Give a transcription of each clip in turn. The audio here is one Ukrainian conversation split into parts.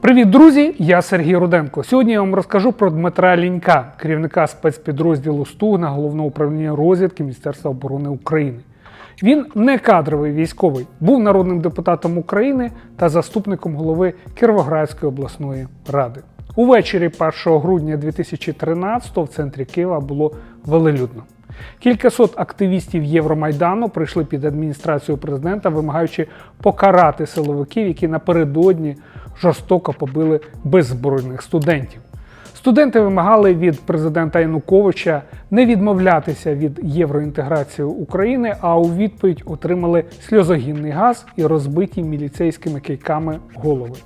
Привіт, друзі! Я Сергій Руденко. Сьогодні я вам розкажу про Дмитра Лінька, керівника спецпідрозділу Стугна головного управління розвідки Міністерства оборони України. Він не кадровий військовий, був народним депутатом України та заступником голови Кіровоградської обласної ради. Увечері 1 грудня 2013-го в центрі Києва було велелюдно. Кількасот активістів Євромайдану прийшли під адміністрацію президента, вимагаючи покарати силовиків, які напередодні жорстоко побили беззбройних студентів. Студенти вимагали від президента Януковича не відмовлятися від євроінтеграції України, а у відповідь отримали сльозогінний газ і розбиті міліцейськими кийками голови.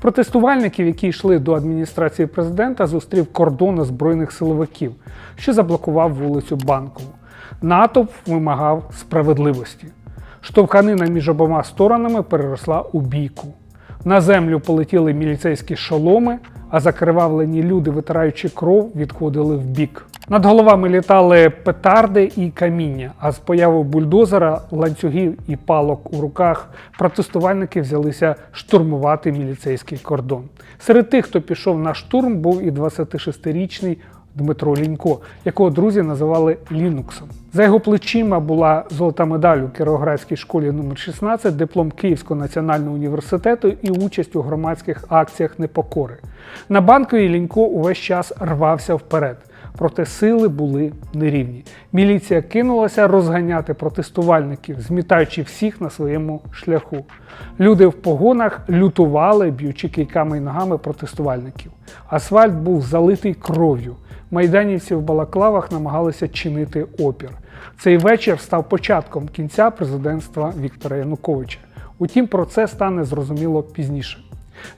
Протестувальників, які йшли до адміністрації президента, зустрів кордон озброєних силовиків, що заблокував вулицю Банкову. Натовп вимагав справедливості. Штовханина між обома сторонами переросла у бійку. На землю полетіли міліцейські шоломи, а закривавлені люди, витираючи кров, відходили в бік. Над головами літали петарди і каміння, а з появою бульдозера, ланцюгів і палок у руках протестувальники взялися штурмувати міліцейський кордон. Серед тих, хто пішов на штурм, був і 26-річний Дмитро Лінько, якого друзі називали Лінуксом. За його плечима була золота медаль у Кіровоградській школі номер 16 диплом Київського національного університету і участь у громадських акціях непокори. На банковій Лінько увесь час рвався вперед. Проте сили були нерівні. Міліція кинулася розганяти протестувальників, змітаючи всіх на своєму шляху. Люди в погонах лютували, б'ючи кийками і ногами протестувальників. Асфальт був залитий кров'ю. Майданівці в балаклавах намагалися чинити опір. Цей вечір став початком кінця президентства Віктора Януковича. Утім, про це стане зрозуміло пізніше.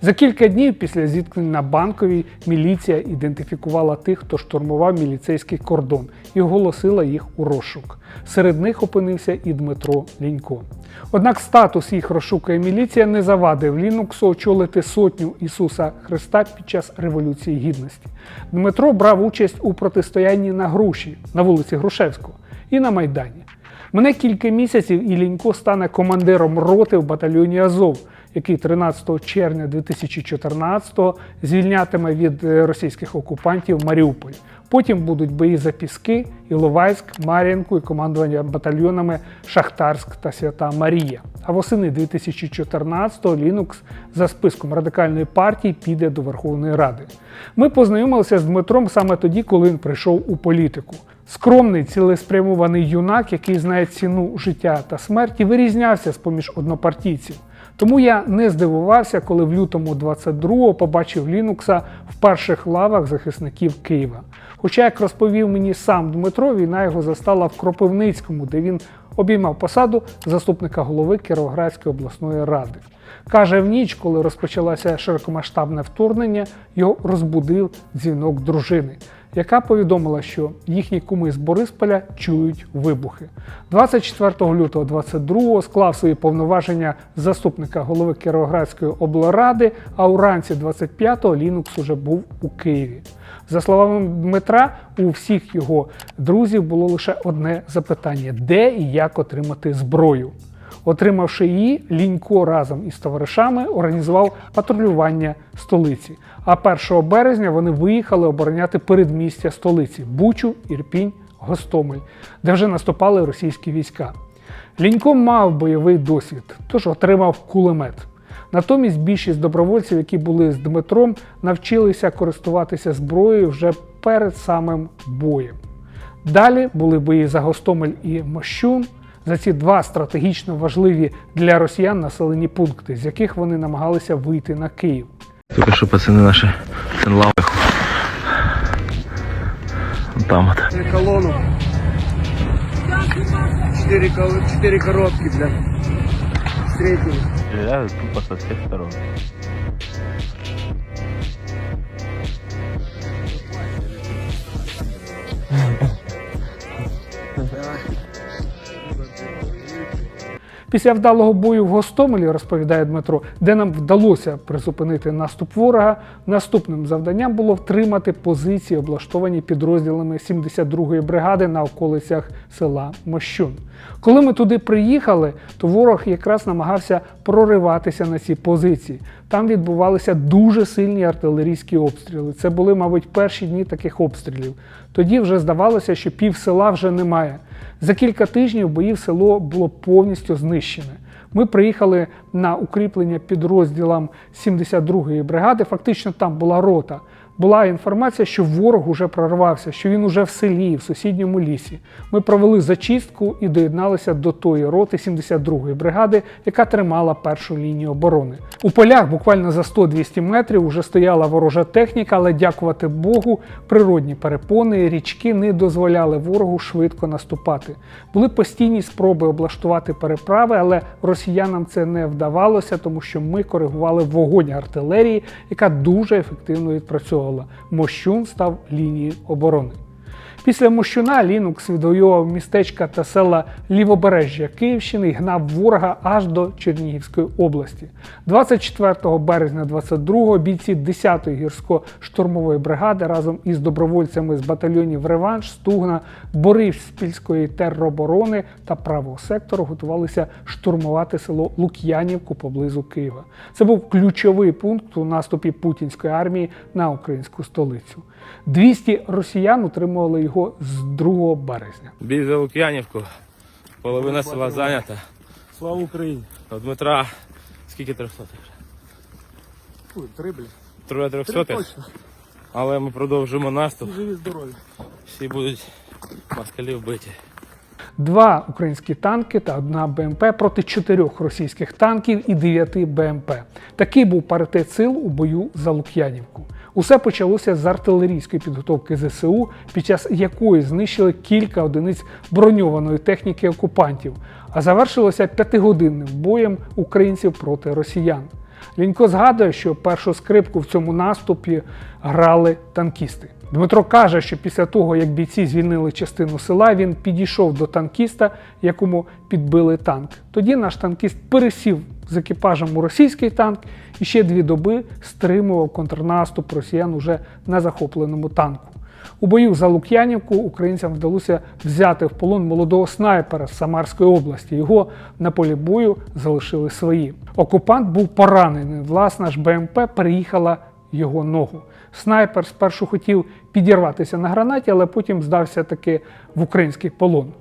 За кілька днів після зіткнень на банковій міліція ідентифікувала тих, хто штурмував міліцейський кордон, і оголосила їх у розшук. Серед них опинився і Дмитро Лінько. Однак статус їх розшукує міліція не завадив Лінуксу очолити сотню Ісуса Христа під час Революції Гідності. Дмитро брав участь у протистоянні на Груші на вулиці Грушевського і на Майдані. Мене кілька місяців і Лінько стане командиром роти в батальйоні Азов, який 13 червня 2014-го звільнятиме від е, російських окупантів Маріуполь. Потім будуть бої за Піски, Іловайськ, Мар'їнку і командування батальйонами Шахтарськ та Свята Марія. А восени 2014-го Лінукс за списком радикальної партії піде до Верховної Ради. Ми познайомилися з Дмитром саме тоді, коли він прийшов у політику. Скромний, цілеспрямований юнак, який знає ціну життя та смерті, вирізнявся з поміж однопартійців. Тому я не здивувався, коли в лютому 22-го побачив Лінукса в перших лавах захисників Києва. Хоча, як розповів мені сам Дмитро, війна його застала в Кропивницькому, де він обіймав посаду заступника голови Кіровоградської обласної ради. Каже, в ніч, коли розпочалося широкомасштабне вторгнення, його розбудив дзвінок дружини, яка повідомила, що їхні куми з Борисполя чують вибухи. 24 лютого 22-го склав свої повноваження заступника голови Кіровоградської облради, а уранці 25-го Лінукс уже був у Києві. За словами Дмитра, у всіх його друзів було лише одне запитання: де і як отримати зброю. Отримавши її, Лінько разом із товаришами організував патрулювання столиці. А 1 березня вони виїхали обороняти передмістя столиці Бучу, Ірпінь, Гостомель, де вже наступали російські війська. Лінько мав бойовий досвід, тож отримав кулемет. Натомість більшість добровольців, які були з Дмитром, навчилися користуватися зброєю вже перед самим боєм. Далі були бої за Гостомель і Мощун, за ці два стратегічно важливі для росіян населені пункти, з яких вони намагалися вийти на Київ. Только что пацаны наши лавы. Там вот. колонну. Четыре, кол- четыре коробки, бля. Встретили. Стреляют тупо со всех сторон. Після вдалого бою в Гостомелі, розповідає Дмитро, де нам вдалося призупинити наступ ворога, наступним завданням було втримати позиції, облаштовані підрозділами 72-ї бригади на околицях села Мощун. Коли ми туди приїхали, то ворог якраз намагався прориватися на ці позиції. Там відбувалися дуже сильні артилерійські обстріли. Це були, мабуть, перші дні таких обстрілів. Тоді вже здавалося, що пів села вже немає. За кілька тижнів боїв село було повністю знищене. Ми приїхали на укріплення підрозділам 72-ї бригади. Фактично там була рота. Була інформація, що ворог уже прорвався, що він уже в селі, в сусідньому лісі. Ми провели зачистку і доєдналися до тої роти 72-ї бригади, яка тримала першу лінію оборони. У полях буквально за 100-200 метрів уже стояла ворожа техніка, але дякувати Богу, природні перепони, річки не дозволяли ворогу швидко наступати. Були постійні спроби облаштувати переправи, але росіянам це не вдавалося, тому що ми коригували вогонь артилерії, яка дуже ефективно відпрацьовувала. Мощун став лінією оборони. Після Мощуна Лінукс відвоював містечка та села Лівобережжя Київщини і гнав ворога аж до Чернігівської області. 24 березня 22-го бійці 10-ї гірсько-штурмової бригади разом із добровольцями з батальйонів Реванш, Стугна, Бориспільської тероборони та правого сектору готувалися штурмувати село Лук'янівку поблизу Києва. Це був ключовий пункт у наступі путінської армії на українську столицю. 200 росіян утримували його з 2 березня. Бій за Лук'янівку. Половина села зайнята. Слава Україні! У Дмитра скільки трьохсотих? Ой, три, блядь. Троє Три трьохсотих. точно. Але ми продовжимо наступ. Живі здорові. Всі будуть москалі вбиті. Два українські танки та одна БМП проти чотирьох російських танків і дев'яти БМП. Такий був паритет сил у бою за Лук'янівку. Усе почалося з артилерійської підготовки ЗСУ, під час якої знищили кілька одиниць броньованої техніки окупантів, а завершилося п'ятигодинним боєм українців проти росіян. Лінько згадує, що першу скрипку в цьому наступі грали танкісти. Дмитро каже, що після того, як бійці звільнили частину села, він підійшов до танкіста, якому підбили танк. Тоді наш танкіст пересів з екіпажем у російський танк і ще дві доби стримував контрнаступ росіян уже на захопленому танку. У бою за Лук'янівку українцям вдалося взяти в полон молодого снайпера з Самарської області. Його на полі бою залишили свої. Окупант був поранений. Власна ж БМП переїхала його ногу. Снайпер спершу хотів підірватися на гранаті, але потім здався таки в український полон.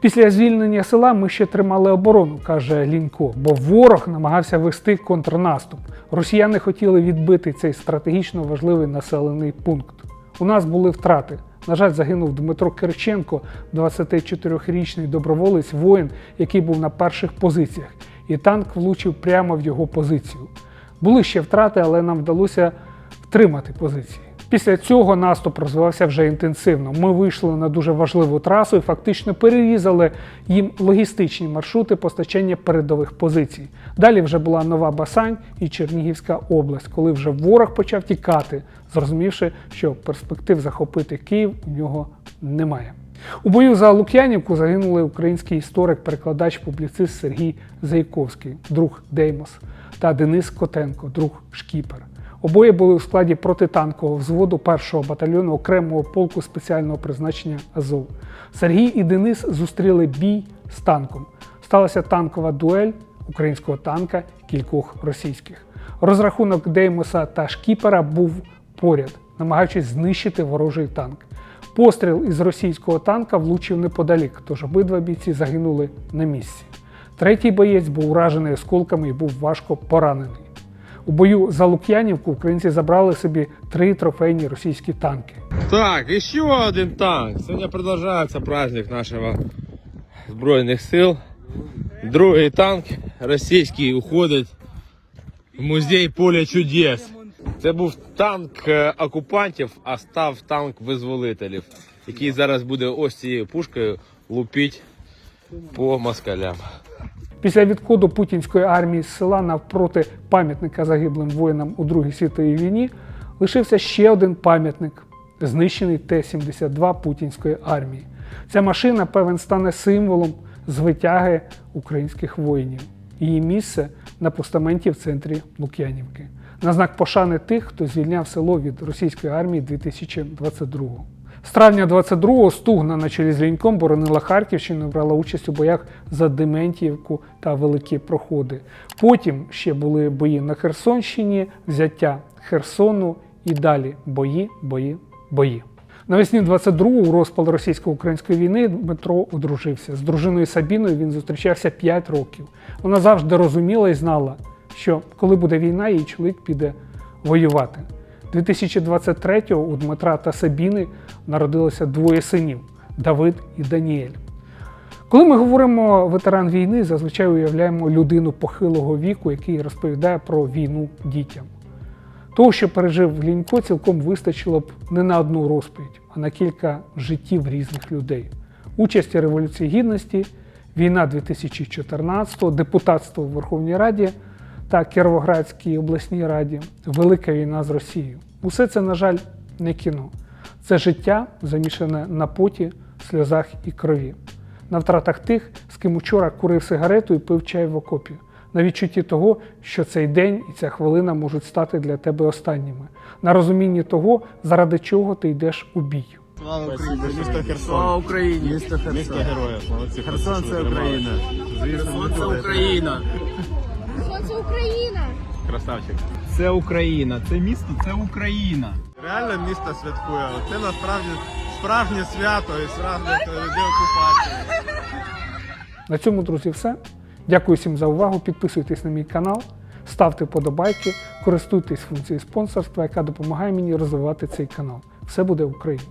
Після звільнення села ми ще тримали оборону, каже Лінько, бо ворог намагався вести контрнаступ. Росіяни хотіли відбити цей стратегічно важливий населений пункт. У нас були втрати. На жаль, загинув Дмитро Кирченко, 24-річний доброволець, воїн, який був на перших позиціях, і танк влучив прямо в його позицію. Були ще втрати, але нам вдалося втримати позиції. Після цього наступ розвивався вже інтенсивно. Ми вийшли на дуже важливу трасу і фактично перерізали їм логістичні маршрути постачання передових позицій. Далі вже була нова Басань і Чернігівська область, коли вже ворог почав тікати, зрозумівши, що перспектив захопити Київ у нього немає. У бою за Лук'янівку загинули український історик, перекладач, публіцист Сергій Зайковський, друг Деймос, та Денис Котенко, друг Шкіпер. Обоє були у складі протитанкового взводу першого батальйону окремого полку спеціального призначення Азов. Сергій і Денис зустріли бій з танком. Сталася танкова дуель українського танка кількох російських. Розрахунок Деймоса та Шкіпера був поряд, намагаючись знищити ворожий танк. Постріл із російського танка влучив неподалік, тож обидва бійці загинули на місці. Третій боєць був уражений осколками і був важко поранений. У бою за Лук'янівку українці забрали собі три трофейні російські танки. Так, еще один танк. Сегодня продолжается праздник нашего Збройних сил. Другий танк російський уходить в музей Поля чудес. Це був танк е, окупантів, а став танк визволителів, який зараз буде ось цією пушкою лупить по москалям. Після відходу путінської армії з села навпроти пам'ятника загиблим воїнам у Другій світовій війні лишився ще один пам'ятник, знищений Т-72 путінської армії. Ця машина, певен, стане символом звитяги українських воїнів. Її місце на постаменті в центрі Лук'янівки. На знак пошани тих, хто звільняв село від російської армії 2022-го. З травня 22-го Стугна на чолі з Ліньком боронила Харківщину, і брала участь у боях за Дементіївку та Великі Проходи. Потім ще були бої на Херсонщині, взяття Херсону і далі бої, бої, бої. Навесні 22-го у розпал російсько-української війни Дмитро одружився. З дружиною Сабіною він зустрічався 5 років. Вона завжди розуміла і знала, що коли буде війна, її чоловік піде воювати. 2023-го у Дмитра та Сабіни народилося двоє синів Давид і Даніель. Коли ми говоримо ветеран війни, зазвичай уявляємо людину похилого віку, який розповідає про війну дітям. Того, що пережив Лінько, цілком вистачило б не на одну розповідь, а на кілька життів різних людей. Участь у Революції Гідності, війна 2014, депутатство в Верховній Раді та Кіровоградській обласній раді, велика війна з Росією. Усе це, на жаль, не кіно. Це життя, замішане на поті, сльозах і крові. На втратах тих, з ким учора курив сигарету і пив чай в окопі. На відчутті того, що цей день і ця хвилина можуть стати для тебе останніми. На розумінні того, заради чого ти йдеш у бій. Слава Україні, місто Херсон. Слава Україні! Місто Херсон. Місто героя. Молодці. Херсон це Україна. Звісно, Це Україна! Сонце Україна! Красавчик. Це Україна, це місто, це Україна. Реально місто святкує. Це насправді справжнє свято і справжнє деокупація. На цьому, друзі, все. Дякую всім за увагу. Підписуйтесь на мій канал, ставте подобайки, користуйтесь функцією спонсорства, яка допомагає мені розвивати цей канал. Все буде Україна!